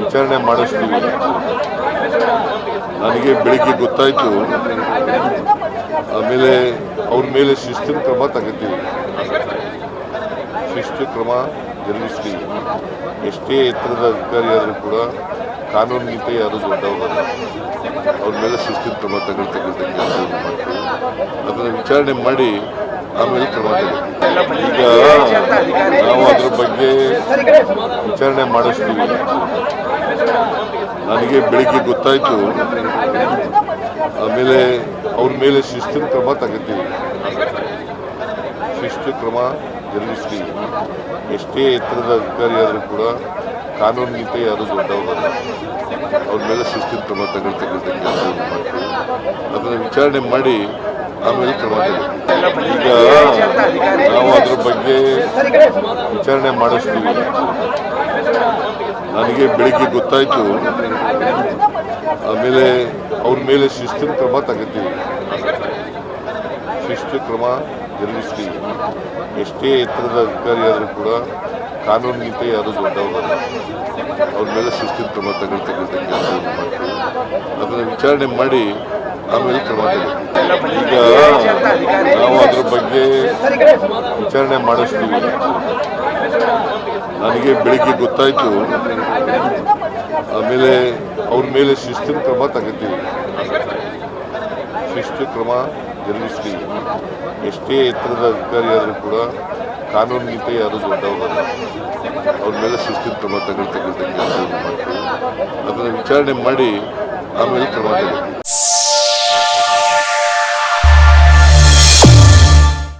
ವಿಚಾರಣೆ ಮಾಡಿಸ್ತೀವಿ. ನನಗೆ ಬೆಳಿಗ್ಗೆ ಗೊತ್ತಾಯಿತು. ಆಮೇಲೆ ಅವ್ರ ಮೇಲೆ ಶಿಸ್ತಿನ ಕ್ರಮ ತಗೋತೀವಿ. ಶಿಸ್ತು ಕ್ರಮ ಜರುಗಿಸ್ತೀವಿ. ಎಷ್ಟೇ ಎತ್ತರದ ಅಧಿಕಾರಿ ಆದರೂ ಕೂಡ ಕಾನೂನಿಗಿಂತ ಯಾರು ದೊಡ್ಡವರಲ್ಲ ಅವ್ರ ಮೇಲೆ ಶಿಸ್ತಿನ ಕ್ರಮ ತಗೊಳ್ತಕ್ಕಂಥ ಅದನ್ನು ವಿಚಾರಣೆ ಮಾಡಿ ಆಮೇಲೆ ಕ್ರಮ ತಗೊಳ್ತೀವಿ ಈಗ ವಿಚಾರಣೆ ಮಾಡಿಸ್ತೀವಿ. ನನಗೆ ಬೆಳಿಗ್ಗೆ ಗೊತ್ತಾಯಿತು. ಆಮೇಲೆ ಅವ್ರ ಮೇಲೆ ಶಿಸ್ತಿನ ಕ್ರಮ ತಗೋತೀವಿ. ಶಿಸ್ತು ಕ್ರಮ ಜರುಗಿಸ್ತೀವಿ. ಎಷ್ಟೇ ಎತ್ತರದ ಅಧಿಕಾರಿ ಆದರೂ ಕೂಡ ಕಾನೂನಿಗಿಂತ ಯಾರು ದೊಡ್ಡವರಲ್ಲ. ಅವ್ರ ಮೇಲೆ ಶಿಸ್ತಿನ ಕ್ರಮ ತಗೊಳ್ತಕ್ಕಂಥ ಕೆಲಸ ಅದನ್ನು ವಿಚಾರಣೆ ಮಾಡಿ ಆಮೇಲೆ ಕ್ರಮ ಈಗ ನಾವು ಅದ್ರ ಬಗ್ಗೆ ವಿಚಾರಣೆ ಮಾಡಿಸ್ತೀವಿ. ನನಗೆ ಬೆಳಿಗ್ಗೆ ಗೊತ್ತಾಯಿತು. ಆಮೇಲೆ ಅವ್ರ ಮೇಲೆ ಶಿಸ್ತಿನ ಕ್ರಮ ತಗೋತೀವಿ. ಶಿಸ್ತು ಕ್ರಮ ಜರುಗಿಸ್ತೀವಿ. ಎಷ್ಟೇ ಎತ್ತರದ ಅಧಿಕಾರಿ ಆದರೂ ಕೂಡ ಕಾನೂನಿಗಿಂತ ಯಾರು ದೊಡ್ಡವರಲ್ಲ. ಅವ್ರ ಮೇಲೆ ಶಿಸ್ತಿನ ಕ್ರಮ ತಗೊಳ್ತಕ್ಕಂಥ ಅದನ್ನು ವಿಚಾರಣೆ ಮಾಡಿ ಆಮೇಲೆ ಕ್ರಮ ತಗೊಳ್ತೀವಿ ಈಗ ನಾವು ಅದ್ರ ಬಗ್ಗೆ ವಿಚಾರಣೆ ಮಾಡಿಸ್ತೀವಿ. ನನಗೆ ಬೆಳಿಗ್ಗೆ ಗೊತ್ತಾಯಿತು. ಆಮೇಲೆ ಅವ್ರ ಮೇಲೆ ಶಿಸ್ತಿನ ಕ್ರಮ ತಗೋತೀವಿ. ಶಿಸ್ತು ಕ್ರಮ ಜರುಗಿಸ್ತೀವಿ. ಎಷ್ಟೇ ಎತ್ತರದ ಅಧಿಕಾರಿ ಆದರೂ ಕೂಡ ಕಾನೂನಿಗಿಂತ ಯಾರು ದೊಡ್ಡವರಲ್ಲ ಅವ್ರ ಮೇಲೆ ಶಿಸ್ತಿನ ಕ್ರಮ ತಗೊಳ್ತಕ್ಕಂಥ ಕೆಲಸ ಮಾಡ್ತೀವಿ. ಅದನ್ನು ವಿಚಾರಣೆ ಮಾಡಿ ಆಮೇಲೆ ಕ್ರಮ ತಗೊಳ್ತೀವಿ